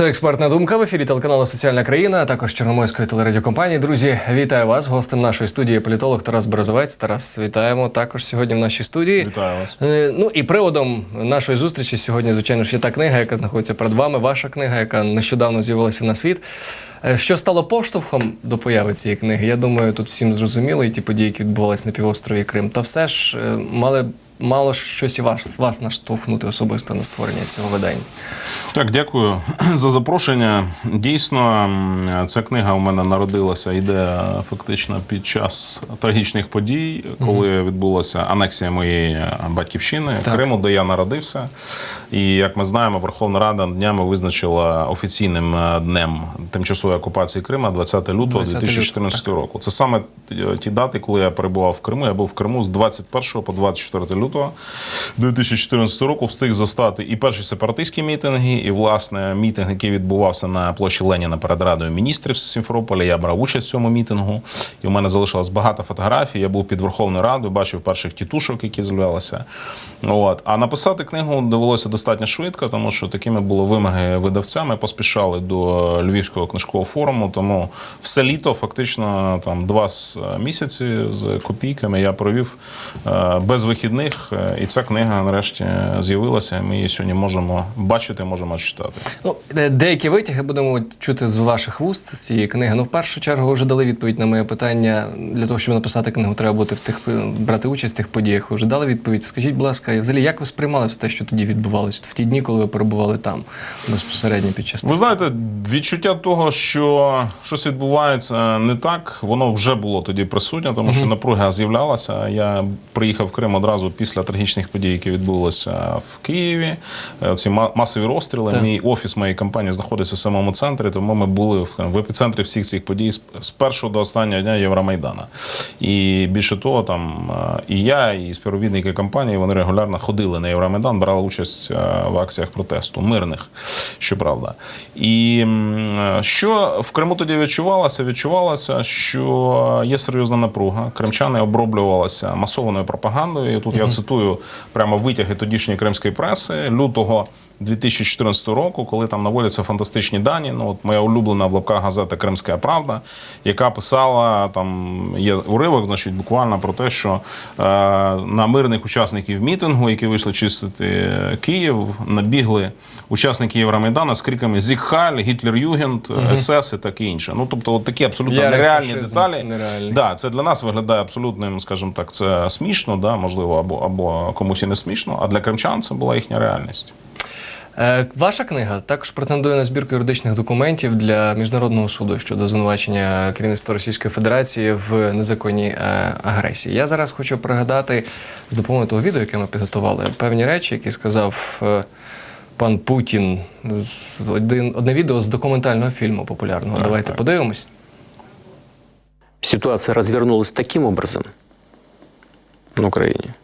Це експертна думка в ефірі телеканалу Соціальна країна, а також Чорноморської телерадіокомпанії. Друзі, вітаю вас. Гостем нашої студії політолог Тарас Березовець. Тарас, вітаємо також сьогодні в нашій студії. Вітаю вас. Е, Ну і приводом нашої зустрічі сьогодні, звичайно ж, є та книга, яка знаходиться перед вами. Ваша книга, яка нещодавно з'явилася на світ. Е, Що стало поштовхом до появи цієї книги? Я думаю, тут всім зрозуміло, і ті події, які відбувалися на півострові Крим. Та все ж е, мали мало щось і вас, вас наштовхнути особисто на створення цього видання. Так, дякую за запрошення. Дійсно, ця книга у мене народилася ідея фактично під час трагічних подій, коли відбулася анексія моєї батьківщини Так. Криму, де я народився. І як ми знаємо, Верховна Рада днями визначила офіційним е, днем тимчасової окупації Криму 20 лютого 20 2014 року. Це саме ті дати, коли я перебував в Криму. Я був в Криму з 21 по 24 лютого 2014 року. Встиг застати і перші сепаратистські мітинги, і власне мітинг, який відбувався на площі Леніна перед радою міністрів Сімферополя. Я брав участь в цьому мітингу, і у мене залишилось багато фотографій. Я був під Верховною Радою, бачив перших тітушок, які з'являлися. От а написати книгу довелося достатньо швидко, тому що такими були вимоги видавця. Ми поспішали до Львівського книжкового форуму. Тому все літо, фактично, там два з місяці з копійками я провів е, без вихідних, е, і ця книга нарешті з'явилася. Ми її сьогодні можемо бачити, можемо читати. Ну, е, деякі витяги будемо чути з ваших вуст з цієї книги. Ну, в першу чергу, ви вже дали відповідь на моє питання. Для того, щоб написати книгу, треба бути в тих брати участь в тих подіях. Ви вже дали відповідь. Скажіть, будь ласка, взагалі, як ви сприймали все те, що тоді відбувалося в ті дні, коли ви перебували там безпосередньо під час Ви знаєте, відчуття того, що щось відбувається не так, воно вже було тоді присутнє, тому що напруга з'являлася. Я приїхав в Крим одразу після трагічних подій, які відбулися в Києві. Е, Ці масові розстріли. Так. Мій офіс моєї компанії знаходиться в самому центрі, тому ми були в- епіцентрі всіх цих подій з- першого до останнього дня Євромайдана. І більше того, там е, і я, і співробітники компанії вони регулярно ходили на Євромайдан, брали участь е, в акціях протесту, мирних, щоправда. І що в Криму тоді відчувалося? Відчувалося, що є серйозна напруга. Кримчани оброблювалися масованою пропагандою. І тут я цитую прямо витяги тодішньої кримської преси лютого. 2014 року, коли там наводяться фантастичні дані. Ну, от моя улюблена в лапках газета Кримська Правда, яка писала там є уривок, значить, буквально про те, що е, на мирних учасників мітингу, які вийшли чистити Київ, набігли учасники Євромайдану з криками Зікхаль, Гітлер Югент, СС і таке інше. Ну тобто, от такі абсолютно нереальні деталі. нереальний. Да, це для нас виглядає абсолютним, скажімо так, це смішно, да, можливо, або, або комусь і не смішно. А для кримчан це була їхня реальність. Е, Ваша книга також претендує на збірку юридичних документів для міжнародного суду щодо звинувачення керівництва Російської Федерації в незаконній е, агресії. Я зараз хочу пригадати з допомогою того відео, яке ми підготували, певні речі, які сказав е, пан Путін. З- Один, одне відео з документального фільму популярного. Так, Давайте так. подивимось. ситуация развернулась таким образом на Украине,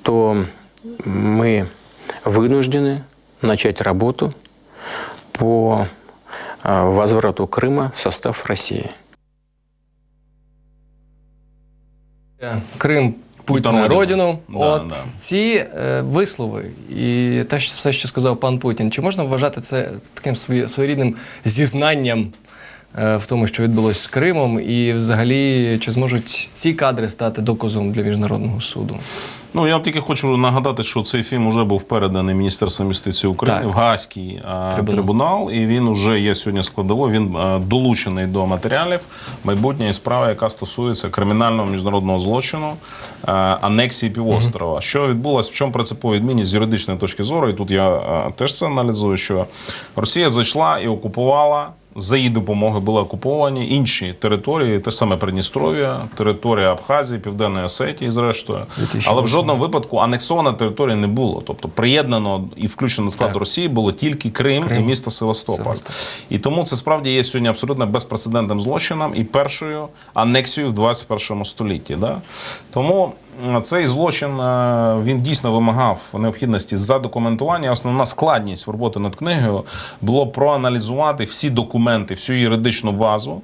что мы вынуждены начать работу по а, возврату Крыма в состав России. Е, Крим. Путь Та на родину. родину. Да, От да. ці е, вислови і те, що все, що сказав пан Путін, чи можна вважати це таким свої- своєрідним зізнанням е, В тому, що відбулося з Кримом, і взагалі чи зможуть ці кадри стати доказом для міжнародного суду? Ну я тільки хочу нагадати, що цей фільм вже був переданий Міністерством юстиції України Так. в Гаазький Трибунал. трибунал. і він вже є сьогодні складовою. Він долучений до матеріалів майбутньої справи, яка стосується кримінального міжнародного злочину анексії півострова. Що відбулося, в чому принципова відмінність з юридичної точки зору? І тут я теж це аналізую. Що Росія зайшла і окупувала. За її допомогою були окуповані інші території, те саме Придністров'я, територія Абхазії, Південної Осетії, зрештою. 2008. Але в жодному випадку анексована територія не було. Тобто приєднано і включено до складу. Росії було тільки Крим, Крим. і місто Севастополь. Севастополь. І тому це справді є сьогодні абсолютно безпрецедентним злочином і першою анексією в 21 столітті. Да? Тому цей злочин е, він дійсно вимагав необхідності задокументування. Основна складність роботи над книгою було проаналізувати всі документи, всю юридичну базу,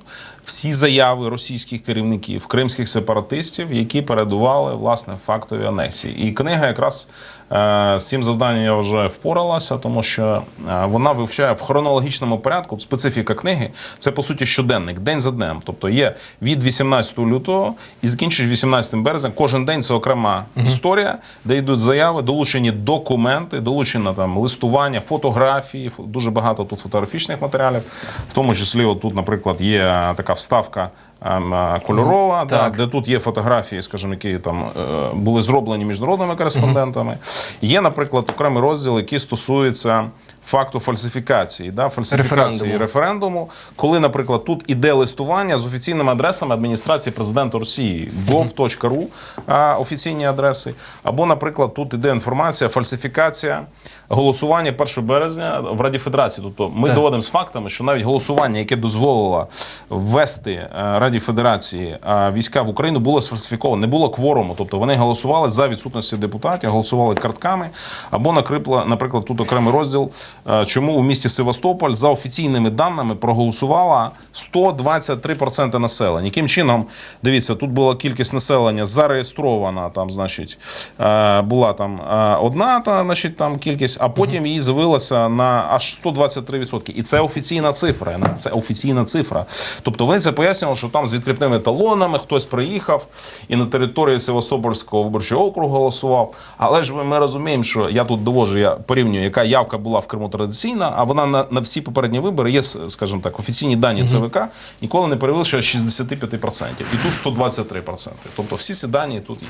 всі заяви російських керівників, кримських сепаратистів, які передували власне фактові анексії. І книга якраз е, з цим завданням я вважаю впоралася, тому що е, вона вивчає в хронологічному порядку. Специфіка книги це по суті щоденник, день за днем. Тобто є від 18 лютого і закінчуєш 18 березня. Кожен день це окрема історія, де йдуть заяви, долучені документи, долучено там листування, фотографії. Дуже багато тут фотографічних матеріалів. В тому числі, от тут, наприклад, є така вставка. ем, е, Кольорова, да, Так. де тут є фотографії, скажімо, які там е, були зроблені міжнародними кореспондентами. Є, наприклад, окремий розділ, який стосується факту фальсифікації, да, фальсифікації Референдуму. референдуму, коли, наприклад, тут іде листування з офіційними адресами адміністрації президента Росії gov.ru офіційні адреси, або, наприклад, тут іде інформація, фальсифікація голосування 1 березня в Раді Федерації. Тобто ми Так. доводимо з фактами, що навіть голосування, яке дозволило ввести е, Раді Федерації е, війська в Україну, було сфальсифіковано, не було кворуму. Тобто вони голосували за відсутності депутатів, голосували картками. Або, накрипла- наприклад, тут окремий розділ, е, чому у місті Севастополь за офіційними даними проголосувало 123% населення. Яким чином, дивіться, тут була кількість населення зареєстрована, там, значить, була там одна та, значить, там кількість, а потім її з'явилося на аж 123%. І це офіційна цифра. Це офіційна цифра. Тобто вони це пояснювали, що там з відкритими талонами хтось приїхав і на території Севастопольського виборчого округу голосував. Але ж ми, розуміємо, що я тут довожу, я порівнюю, яка явка була в Криму традиційна, а вона на, на всі попередні вибори є, скажімо так, офіційні дані ЦВК ніколи не перевищує 65%. І тут 123%. Тобто всі ці дані тут є.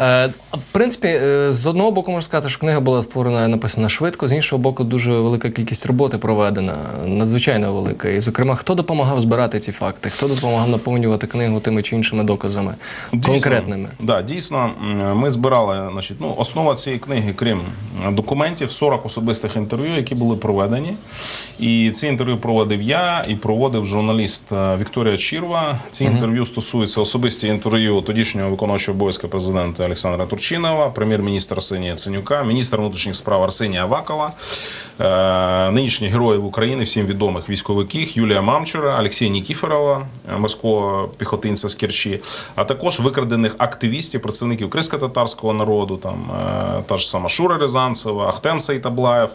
Е, в принципі, е, з одного боку можна сказати, що книга була створена і написана швидко, з іншого боку, дуже велика кількість роботи проведена, надзвичайно велика. І, зокрема, хто допомагав збирати ці факти, хто допомагав наповнювати книгу тими чи іншими доказами конкретними. Да, дійсно, ми збирали, значить, ну, основа цієї книги, крім документів, 40 особистих інтерв'ю, які були проведені. І ці інтерв'ю проводив я і проводив журналіст е, Вікторія Чірва. Ці інтерв'ю стосуються особисті інтерв'ю тодішнього виконуючого обов'язки президента Олександра Турчинова, прем'єр-міністра Арсенія Ценюка, міністра внутрішніх справ Арсенія Авакова, е, нинішніх героїв України, всім відомих військовиків Юлія Мамчура, Олексія Нікіферова, е, морського піхотинця з Керчі, а також викрадених активістів, представників кримсько-татарського народу, там е, та ж сама Шура Рязанцева, Ахтем Сейтаблаєв.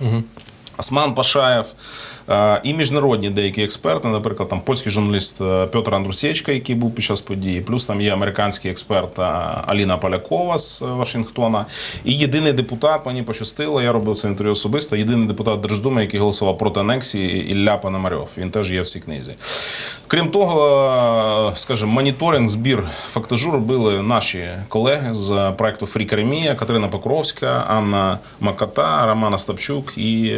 Осман Пашаєв і міжнародні деякі експерти, наприклад, там польський журналіст е, Петр Андрусєчка, який був під час події, плюс там є американський експерт Аліна Полякова з е, Вашингтона. І єдиний депутат, мені пощастило, я робив це інтерв'ю особисто. Єдиний депутат Держдуми, який голосував проти анексії, Ілля Пономарьов. Він теж є в цій книзі. Крім того, е, скажімо, моніторинг, збір фактажу робили наші колеги з проекту Фрі Кремія, Катерина Покровська, Анна Маката, Романа Стапчук і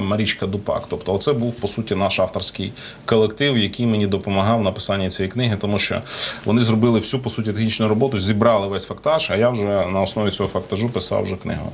Марічка Дупак. Тобто, це був по суті наш авторський колектив, який мені допомагав в написанні цієї книги, тому що вони зробили всю по суті технічну роботу, зібрали весь фактаж. А я вже на основі цього фактажу писав вже книгу.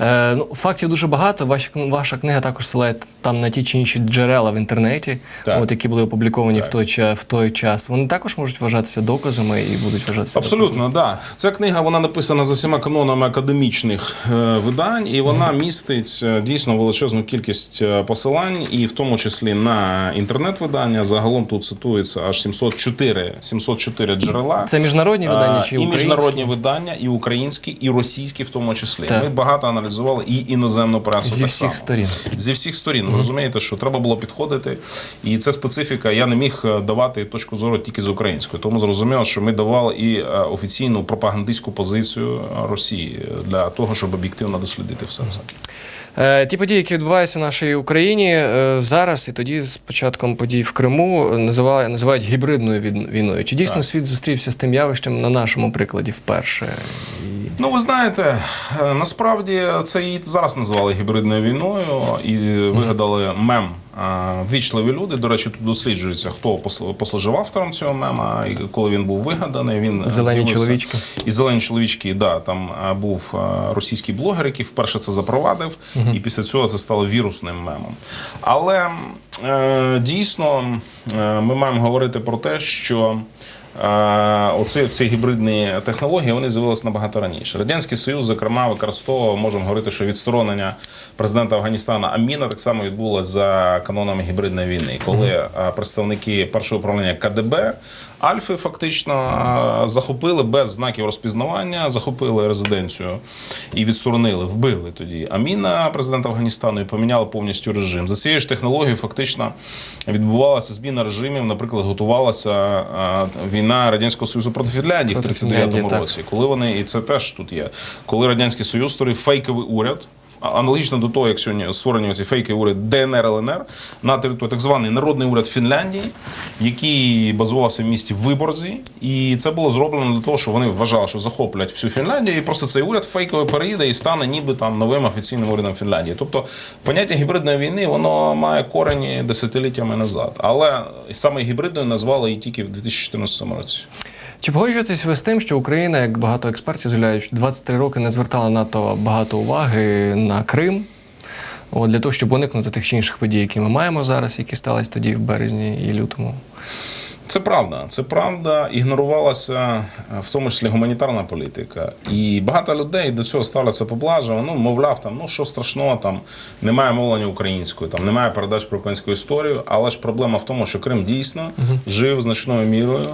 Е, ну, фактів дуже багато. Ваша, ваша книга також силає там на ті чи інші джерела в інтернеті, Так. от, які були опубліковані в той, в той час. Вони також можуть вважатися доказами і будуть вважатися. Абсолютно, да. Ця книга вона написана за всіма канонами академічних е, видань, і вона містить е, дійсно величезну кількість е, посилань, і в тому числі на інтернет-видання. Загалом тут цитується аж 704, 704 джерела. Це міжнародні видання чи і міжнародні видання, і українські, і російські в тому числі. Так. Ми багато аналізували і іноземну пресу. Зі так всіх само. сторін. Зі всіх сторін. Ви розумієте, що треба було підходити. І це специфіка. Я не міг е, давати точку зору тільки з української. Тому зрозуміло, що ми давали і е, офіційну пропагандистську позицію Росії для того, щоб об'єктивно дослідити все це. Е, Ті події, які відбуваються в нашій Україні е, зараз, і тоді з початком подій в Криму е, називають, називають гібридною війною. Чи дійсно світ зустрівся з тим явищем на нашому прикладі вперше? І... Ну, ви знаєте, е, насправді це і зараз назвали гібридною війною і вигадали мем. Ввічливі люди. До речі, тут досліджується, хто послужив автором цього мема, і коли він був вигаданий. Він е, Зелені з'явився. чоловічки. І зелені чоловічки, да, там е, був е, російський блогер, який вперше це запровадив, і після цього це стало вірусним мемом. Але е, дійсно е, ми маємо говорити про те, що оці ці гібридні технології вони з'явилися набагато раніше. Радянський Союз, зокрема, використовував, можемо говорити, що відсторонення президента Афганістана Аміна так само відбулося за канонами гібридної війни, коли представники першого управління КДБ Альфи фактично е, захопили без знаків розпізнавання, захопили резиденцію і відсторонили, вбили тоді Аміна, президента Афганістану, і поміняли повністю режим. За цією ж технологією фактично відбувалася зміна режимів. Наприклад, готувалася е, війна Радянського Союзу проти Фінляндії в 39-му році, коли вони, і це теж тут є, коли Радянський Союз створив фейковий уряд. Аналогічно до того, як сьогодні створені ці фейки уряд ДНР ЛНР на території так званий народний уряд Фінляндії, який базувався в місті Виборзі, і це було зроблено для того, щоб вони вважали, що захоплять всю Фінляндію, і просто цей уряд фейково переїде і стане ніби там новим офіційним урядом Фінляндії. Тобто поняття гібридної війни воно має корені десятиліттями назад, але саме гібридною назвали її тільки в 2014 році. Чи погоджуєтесь ви з тим, що Україна, як багато експертів заявляють, 23 роки не звертала надто багато уваги на Крим? От, для того, щоб уникнути тих чи інших подій, які ми маємо зараз, які сталися тоді в березні і лютому. Це правда, це правда. Ігнорувалася е, в тому числі гуманітарна політика. І багато людей до цього ставляться поблажливо. Ну, мовляв, там ну що страшного, там немає мовлення українською, там немає передач про українську історію. Але ж проблема в тому, що Крим дійсно жив значною мірою.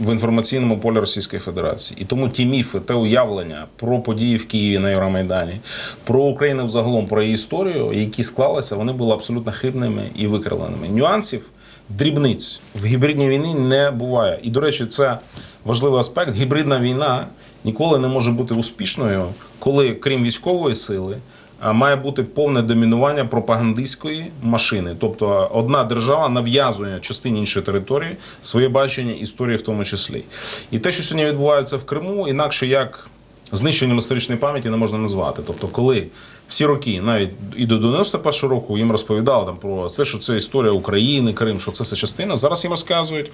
В інформаційному полі Російської Федерації, і тому ті міфи, те уявлення про події в Києві на Євромайдані, про Україну взагалом, про її історію, які склалися, вони були абсолютно хибними і викривленими. Нюансів дрібниць в гібридній війні не буває. І, до речі, це важливий аспект. Гібридна війна ніколи не може бути успішною, коли, крім військової сили, має бути повне домінування пропагандистської машини. Тобто одна держава нав'язує частині іншої території своє бачення історії, в тому числі. І те, що сьогодні відбувається в Криму, інакше як знищенням історичної пам'яті не можна назвати. Тобто, коли всі роки, навіть і до 91-го року, їм розповідали там про це, що це історія України, Крим, що це все частина. Зараз їм розказують,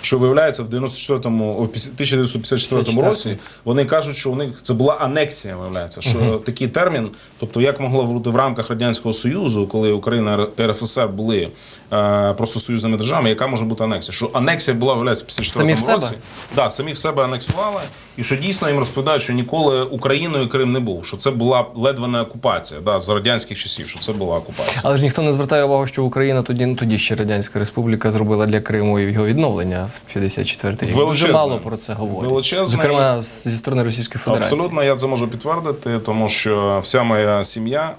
що виявляється в 94-му, о, 1954 році вони кажуть, що у них це була анексія, виявляється, що такий термін, тобто як могло бути в рамках радянського союзу, коли Україна РФСР були е, просто союзними державами, яка може бути анексія? Що анексія була виявляється в 54 Самі себе? році. Да, самі в себе анексували, і що дійсно їм розповідають, що ніколи Україною Крим не був, що це була ледве не окупація, да, з радянських часів, що це була окупація. Але ж ніхто не звертає увагу, що Україна тоді, ну тоді ще Радянська Республіка зробила для Криму і його відновлення в 54-й рік. Дуже мало про це говорять. Величезне. Зокрема, зі сторони Російської Федерації. Абсолютно, я це можу підтвердити, тому що вся моя сім'я,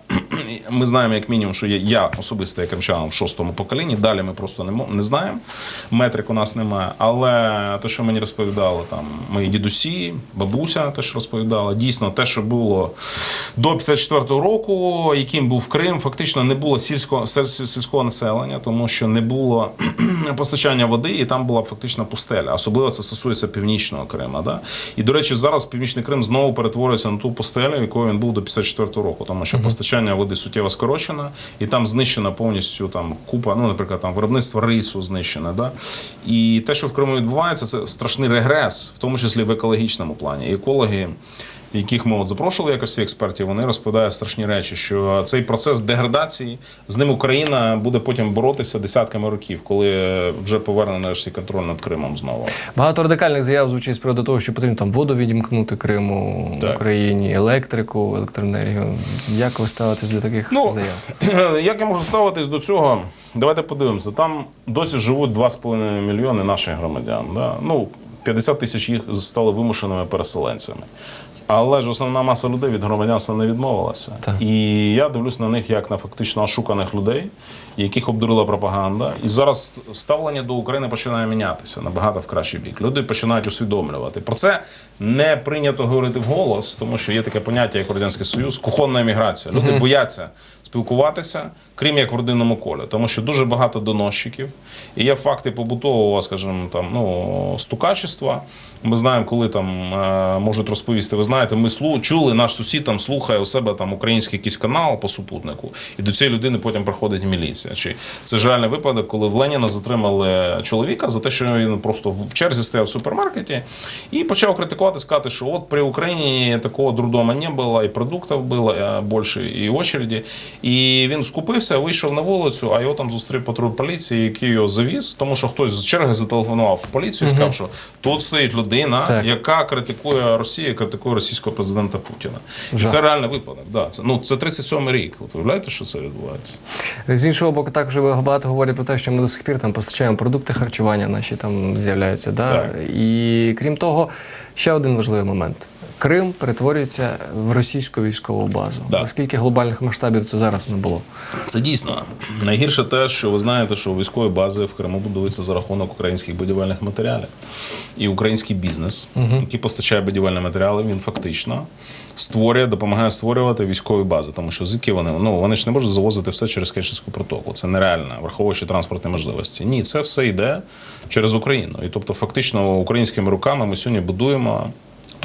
ми знаємо як мінімум, що є я особисто як кримчанин в шостому поколінні. Далі ми просто не, не знаємо. Метрик у нас немає. Але те, що мені розповідали там мої дідусі, бабуся, теж розповідала, дійсно те, що було до 54-го року, яким був Крим, фактично не було сільського сільського населення, тому що не було постачання води, і там була фактично пустеля. Особливо це стосується північного Крима. Да? І до речі, зараз північний Крим знову перетворюється на ту пустелю, якою він був до 54-го року, тому що постачання води суттєво скорочено, і там знищена повністю там купа, ну, наприклад, там виробництво рису знищене. Да? І те, що в Криму відбувається, це страшний регрес, в тому числі в екологічному плані. Екологи яких ми от запрошували якості експертів, вони розповідають страшні речі, що цей процес деградації з ним Україна буде потім боротися десятками років, коли вже поверне нарешті контроль над Кримом знову. Багато радикальних заяв звучить з приводу того, що потрібно там воду відімкнути Криму Так. Україні, електрику, електроенергію. Як ви ставитесь до таких Ну, заяв? як я можу ставитись до цього? Давайте подивимося. Там досі живуть 2,5 мільйони наших громадян. Да? Ну, 50 тисяч їх стали вимушеними переселенцями. Але ж основна маса людей від громадянства не відмовилася. Так. І я дивлюсь на них як на фактично ошуканих людей, яких обдурила пропаганда. І зараз ставлення до України починає мінятися набагато в кращий бік. Люди починають усвідомлювати. Про це не прийнято говорити вголос, тому що є таке поняття, як Радянський Союз, кухонна еміграція. Люди бояться спілкуватися, крім як в родинному колі, тому що дуже багато доносчиків. І є факти побутового, скажімо, там ну стукачества. Ми знаємо, коли там е, можуть розповісти. Ви знаєте, ми слу чули, наш сусід там слухає у себе там український якийсь канал по супутнику, і до цієї людини потім приходить міліція. Чи це ж реальний випадок, коли в Леніна затримали чоловіка за те, що він просто в черзі стояв в супермаркеті і почав критикувати, сказати, що от при Україні такого дурдома не було, і продуктів було е, більше, і очереді. І він скупився, вийшов на вулицю, а його там зустрів патруль поліції, який його завіз, тому що хтось з черги зателефонував в поліцію і сказав, що тут стоїть людина, Так. яка критикує Росію, критикує російського президента Путіна. І Жах. це реальний випадок. Да, це, ну, це 37-й рік. От уявляєте, що це відбувається? З іншого боку, також багато говорять про те, що ми до сих пір там постачаємо продукти харчування, наші там з'являються. Да? Так. І крім того, ще один важливий момент. Крим перетворюється в російську військову базу. Да. Наскільки глобальних масштабів це зараз не було? Це дійсно найгірше те, що ви знаєте, що військові бази в Криму будуються за рахунок українських будівельних матеріалів. І український бізнес, який постачає будівельні матеріали, він фактично створює, допомагає створювати військові бази. Тому що звідки вони? Ну вони ж не можуть завозити все через Керченську протоку. Це нереально, враховуючи транспортні можливості. Ні, це все йде через Україну. І тобто, фактично, українськими руками ми сьогодні будуємо.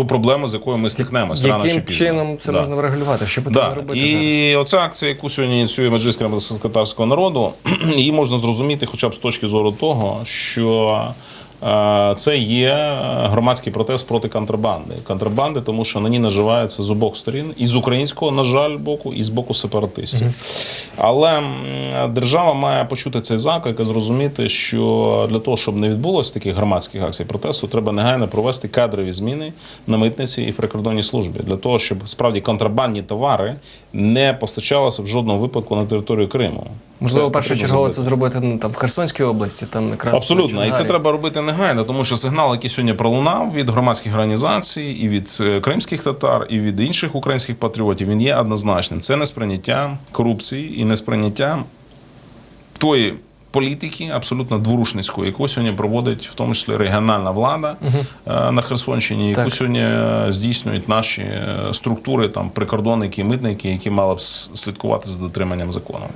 Ту проблему, з якою ми стикнемося рано чи Яким пізно. чином це Да. можна врегулювати? Що потрібно Да. робити і зараз? оця акція, яку сьогодні ініціює Меджліс Катарського народу, її можна зрозуміти хоча б з точки зору того, що це є громадський протест проти контрабанди. Контрабанди, тому що на ній наживається з обох сторін, і з українського, на жаль, боку, і з боку сепаратистів. Але держава має почути цей заклик і зрозуміти, що для того, щоб не відбулося таких громадських акцій протесту, треба негайно провести кадрові зміни на митниці і в прикордонній службі для того, щоб справді контрабандні товари не постачалися в жодному випадку на територію Криму. Можливо, першочергово це зробити ну, там в Херсонській області, там якраз Абсолютно, і це треба робити негайно, тому що сигнал, який сьогодні пролунав від громадських організацій, і від е, кримських татар, і від інших українських патріотів, він є однозначним. Це несприйняття корупції і несприйняття тої політики, абсолютно дворушницької, яку сьогодні проводить в тому числі регіональна влада е, на Херсонщині, яку Так. сьогодні е, здійснюють наші структури, там прикордонники, митники, які мали б слідкувати за дотриманням закону.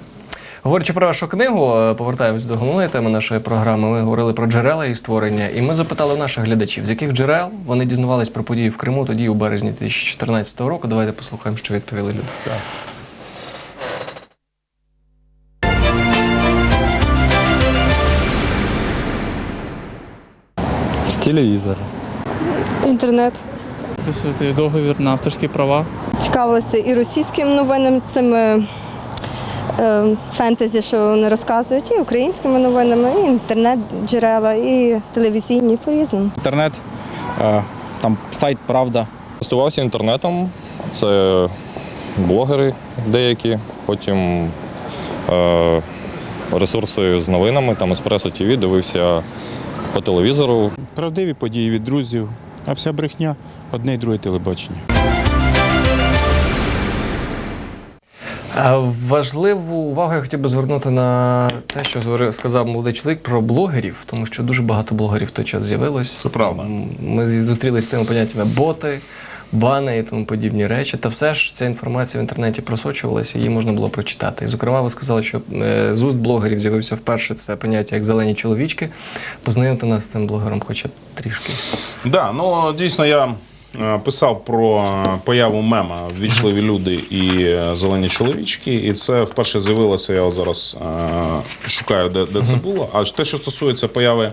Говорячи про вашу книгу, е, повертаємось до головної теми нашої програми. Ми говорили про джерела її створення, і ми запитали наших глядачів, з яких джерел вони дізнавались про події в Криму тоді, у березні 2014 року. Давайте послухаємо, що відповіли люди. З телевізора. Інтернет. Підписувати договір на авторські права. Цікавилася і російськими новинами, цими фентезі, що вони розказують, і українськими новинами, і інтернет-джерела, і телевізійні по-різному. Інтернет, е, там сайт Правда. Користувався інтернетом, це блогери деякі, потім е, ресурси з новинами, там Еспресо ТВ, дивився по телевізору. Правдиві події від друзів, а вся брехня одне й друге телебачення. Важливу увагу я хотів би звернути на те, що сказав молодий чоловік про блогерів, тому що дуже багато блогерів в той час з'явилось. Це правда. Ми зустрілися з тими поняттями боти, бани і тому подібні речі. Та все ж ця інформація в інтернеті просочувалася, її можна було прочитати. І, зокрема, ви сказали, що е, з уст блогерів з'явився вперше це поняття як зелені чоловічки. Познайомте нас з цим блогером, хоча б трішки. Да, ну дійсно я е, писав про е, появу мема ввічливі люди і е, зелені чоловічки, і це вперше з'явилося. Я зараз е, шукаю, де, де це було. А те, що стосується появи.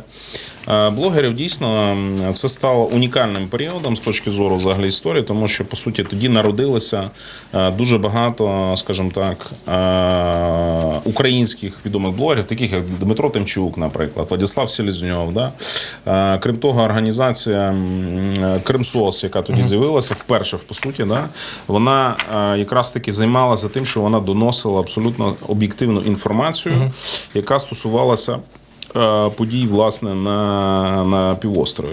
Е, Блогерів дійсно це стало унікальним періодом з точки зору взагалі історії, тому що по суті тоді народилося е, дуже багато, скажімо так, е, українських відомих блогерів, таких як Дмитро Тимчук, наприклад, Владислав Селезньов. Да? Крім того, організація Кримсос, яка тоді з'явилася вперше, по суті, да? вона якраз таки займалася тим, що вона доносила абсолютно об'єктивну інформацію, яка стосувалася. Е, Подій, власне, на, на півострові.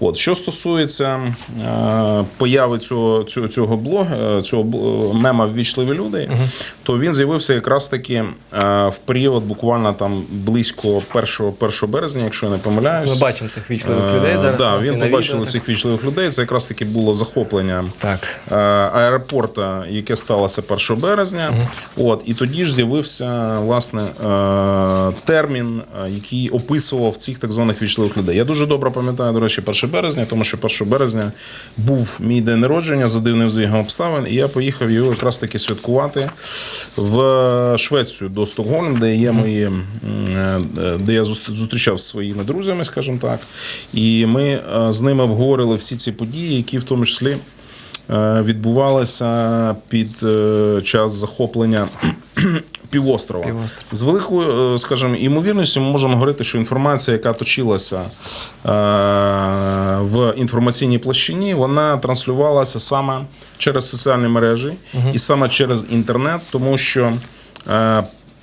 От що стосується е, появи цього, цього, цього блога, цього бл- мема ввічливі люди, то він з'явився якраз таки е, в період буквально там близько 1, 1 березня, якщо я не помиляюсь. Ми бачимо цих вічливих Е, людей зараз. Да, він побачили цих вічливих людей. Це якраз таки було захоплення Так. е, аеропорта, яке сталося 1 березня. От і тоді ж з'явився власне термін, який описував цих так званих вічливих людей. Я дуже добре пам'ятаю, до речі, 1 березня, тому що 1 березня був мій день народження за дивним збігом обставин, і я поїхав його якраз таки святкувати в Швецію до Стокгольм, де є мої, е, де я зустрі- зустрічав зі своїми друзями, скажімо так. І ми е, з ними обговорили всі ці події, які в тому числі е, відбувалися під час захоплення півострова. Півострова. З великою, скажімо, імовірністю ми можемо говорити, що інформація, яка точилася в інформаційній площині, вона транслювалася саме через соціальні мережі і саме через інтернет, тому що.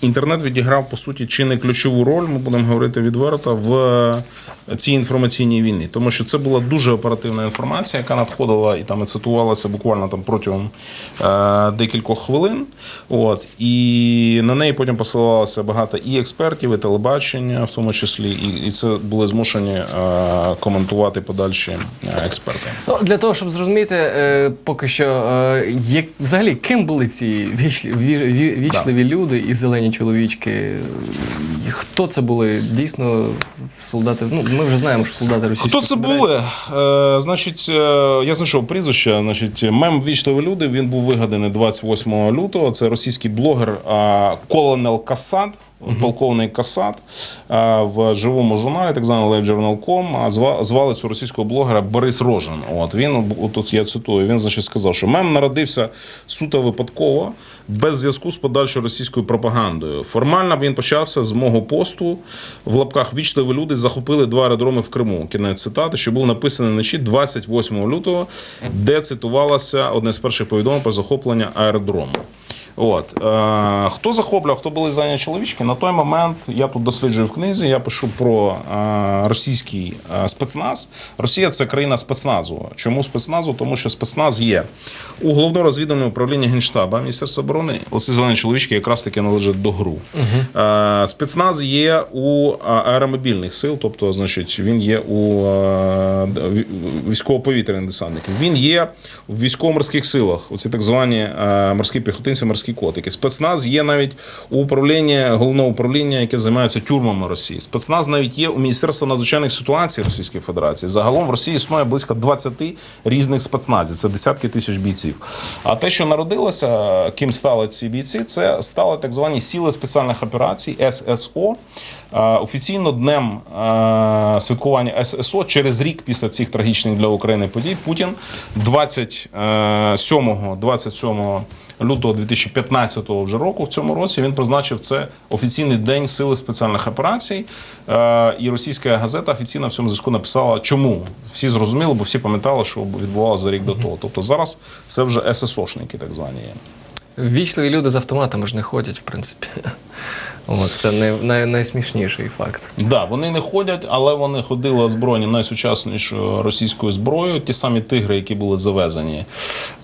Е, Інтернет відіграв по суті чи не ключову роль, ми будемо говорити відверто, в цій інформаційній війні, тому що це була дуже оперативна інформація, яка надходила і там і цитувалася буквально там протягом е, декількох хвилин. От і на неї потім посилалося багато і експертів, і телебачення, в тому числі, і, і це були змушені е, коментувати подальші е, експерти. Ну, для того, щоб зрозуміти, е, поки що, е, як, взагалі, ким були ці віч, ві, ві- вічливі люди і зелені чоловічки? Хто це були? Дійсно, солдати. Ну, ми вже знаємо, що солдати російські. Хто це були? Е, значить, е, я знайшов прізвище. Значить, мем вічливі люди. Він був вигаданий 28 лютого. Це російський блогер Колонел Касад. Полковник Касад е, в живому журналі, так званий LiveJournal.com, звали цього російського блогера Борис Рожин. От він от я цитую. Він значить сказав, що мем народився суто випадково, без зв'язку з подальшою російською пропагандою. Формально він почався з мого посту в лапках вічливі люди захопили два аеродроми в Криму. Кінець цитати, що був написаний вночі 28 лютого, де цитувалося одне з перших повідомлень про захоплення аеродрому. От е, хто захоплював, хто були зайняті чоловічки? На той момент я тут досліджую в книзі. Я пишу про е, російський е, спецназ. Росія це країна спецназу. Чому спецназу? Тому що спецназ є у головного розвідувального управління генштаба Міністерства оборони. Оці зелені чоловічки якраз таки належать до ГРУ. Е, спецназ є у е, аеромобільних сил, тобто, значить, він є у е, військово-повітряних десантників. Він є в військово-морських силах. Оці так звані е, морські піхотинці, морські котики. Спецназ є навіть у управління головного управління, яке займається тюрмами Росії. Спецназ навіть є у Міністерства надзвичайних ситуацій Російської Федерації. Загалом в Росії існує близько 20 різних спецназів. Це десятки тисяч бійців. А те, що народилося, ким стали ці бійці, це стали так звані сили спеціальних операцій ССО. Е, Офіційно днем е, святкування ССО через рік після цих трагічних для України подій Путін 27 27 лютого 2015 вже року в цьому році він призначив це офіційний день сили спеціальних операцій. Е, І російська газета офіційно в цьому зв'язку написала, чому всі зрозуміли, бо всі пам'ятали, що відбувалося за рік до того. Тобто зараз це вже ССОшники, так звані Ввічливі люди з автоматами ж не ходять, в принципі. От, це най, най, найсмішніший факт. Да, вони не ходять, але вони ходили озброєні найсучаснішою російською зброєю. Ті самі тигри, які були завезені.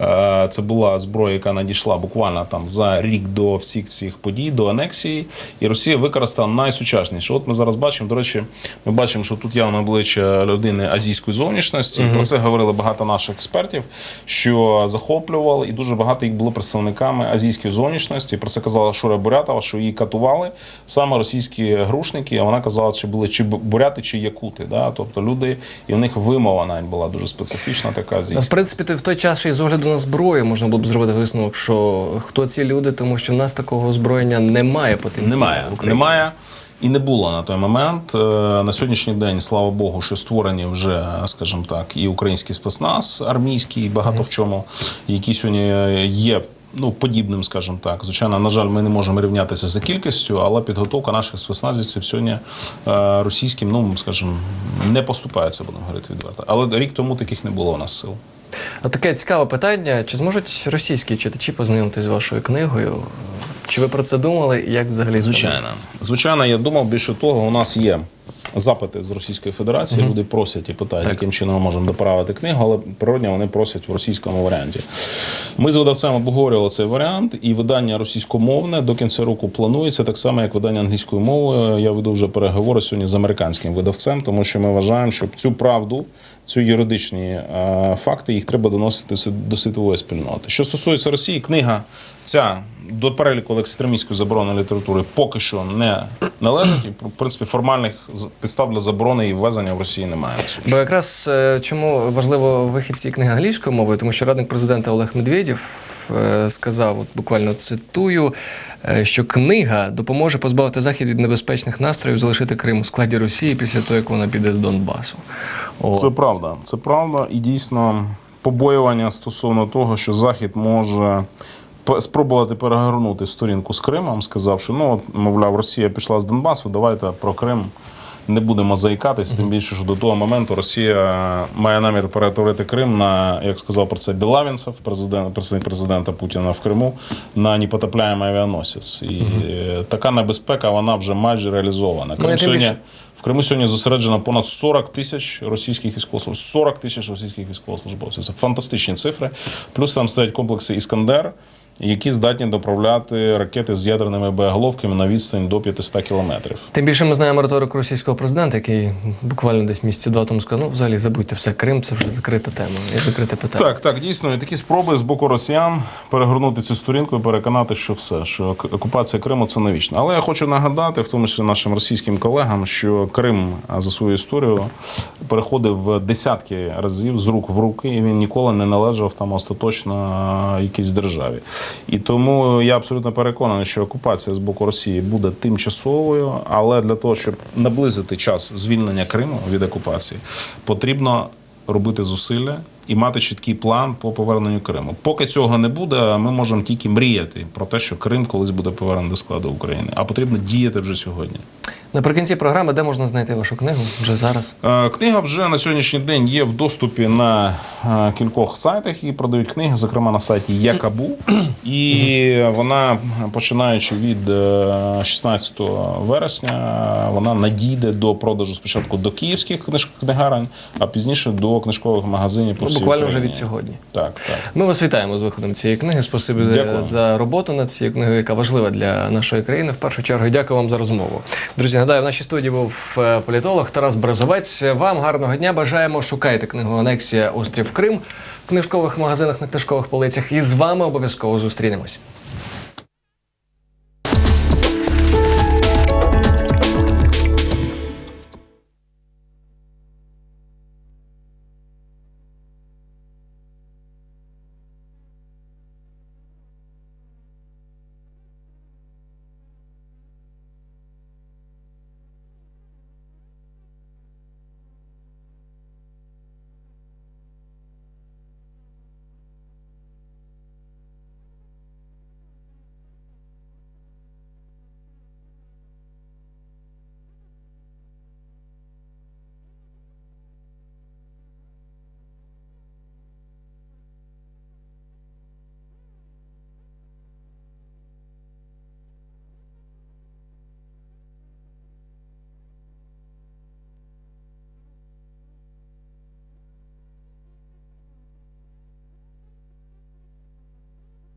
Е, Це була зброя, яка надійшла буквально там за рік до всіх цих подій, до анексії. І Росія використала найсучасніше. От ми зараз бачимо. До речі, ми бачимо, що тут явно обличчя людини азійської зовнішності. Про це говорили багато наших експертів, що захоплювали, і дуже багато їх було представниками азійської зовнішності. Про це казала Шура Бурятова, що її катували саме російські грушники. А вона казала, чи були чи буряти, чи якути. Да? Тобто люди, і в них вимова навіть була дуже специфічна, така В принципі, то в той час ще й з огляду на зброю можна було б зробити висновок, що хто ці люди, тому що в нас такого озброєння немає потенціалу. Немає, в Україні. немає. І не було на той момент. Е, На сьогоднішній день, слава Богу, що створені вже, скажімо так, і український спецназ армійський, і багато в чому, які сьогодні є. Ну, подібним, скажімо так. Звичайно, на жаль, ми не можемо рівнятися за кількістю, але підготовка наших спецназівців сьогодні е, російським, ну скажімо, не поступається, будемо говорити відверто. Але рік тому таких не було у нас сил. Таке цікаве питання: чи зможуть російські читачі познайомитися з вашою книгою? Чи ви про це думали? Як взагалі Звичайно, звичайно, я думав більше того, у нас є запити з Російської Федерації. Люди просять і питають, яким чином ми можемо доправити книгу, але природньо вони просять в російському варіанті. Ми з видавцем обговорювали цей варіант, і видання російськомовне до кінця року планується так само, як видання англійською мовою. Я веду вже переговори сьогодні з американським видавцем, тому що ми вважаємо, що цю правду, цю юридичні е, факти, їх треба доносити до світової спільноти. Що стосується Росії, книга ця до переліку екстремістської забороненої літератури поки що не належить, і в принципі формальних підстав для заборони і ввезення в Росії немає. Бо якраз е, чому важливо вихід цієї книги англійською мовою, тому що радник президента Олег Медведєв е, сказав, от буквально цитую, е, що книга допоможе позбавити захід від небезпечних настроїв, залишити Крим у складі Росії після того, як вона піде з Донбасу. От. Це правда. Це правда. І дійсно побоювання стосовно того, що Захід може спробувати перегорнути сторінку з Кримом, сказавши, ну, от, мовляв, Росія пішла з Донбасу, давайте про Крим. Не будемо заїкатись, тим більше, що до того моменту Росія має намір перетворити Крим на, як сказав про це Білавінцев, президент, представник президента Путіна в Криму, на непотопляємий авіаносець. І е, така небезпека вона вже майже реалізована. Ну, Крим сьогодні в Криму сьогодні зосереджено понад 40 тисяч російських військовослужбовців. 40 тисяч російських військовослужбовців. Це фантастичні цифри. Плюс там стоять комплекси Іскандер, які здатні доправляти ракети з ядерними боєголовками на відстань до 500 кілометрів. Тим більше ми знаємо риторику російського президента, який буквально десь місяці два тому сказав, ну взагалі забудьте все, Крим це вже закрита тема і закрите питання. Так, так, дійсно, і такі спроби з боку росіян перегорнути цю сторінку і переконати, що все, що ок- окупація Криму це не вічно. Але я хочу нагадати, в тому числі нашим російським колегам, що Крим за свою історію переходив десятки разів з рук в руки, і він ніколи не належав там остаточно якійсь державі. І тому я абсолютно переконаний, що окупація з боку Росії буде тимчасовою, але для того, щоб наблизити час звільнення Криму від окупації, потрібно робити зусилля і мати чіткий план по поверненню Криму. Поки цього не буде, ми можемо тільки мріяти про те, що Крим колись буде повернений до складу України. А потрібно діяти вже сьогодні. Наприкінці програми, де можна знайти вашу книгу вже зараз. Е, Книга вже на сьогоднішній день є в доступі на е, кількох сайтах, які продають книги, зокрема на сайті Якабу. І вона, починаючи від е, 16 вересня, вона надійде до продажу спочатку до київських книж- книгарень, а пізніше до книжкових магазинів по всій буквально вже від сьогодні. Так, так. Ми вас вітаємо з виходом цієї книги. Спасибі за, Дякую. за роботу над цією книгою, яка важлива для нашої країни. В першу чергу дякую вам за розмову. Друзі, нагадаю, в нашій студії був е, політолог Тарас Березовець. Вам гарного дня. Бажаємо. Шукайте книгу Анексія Острів Крим в книжкових магазинах на книжкових полицях. І з вами обов'язково зустрінемось.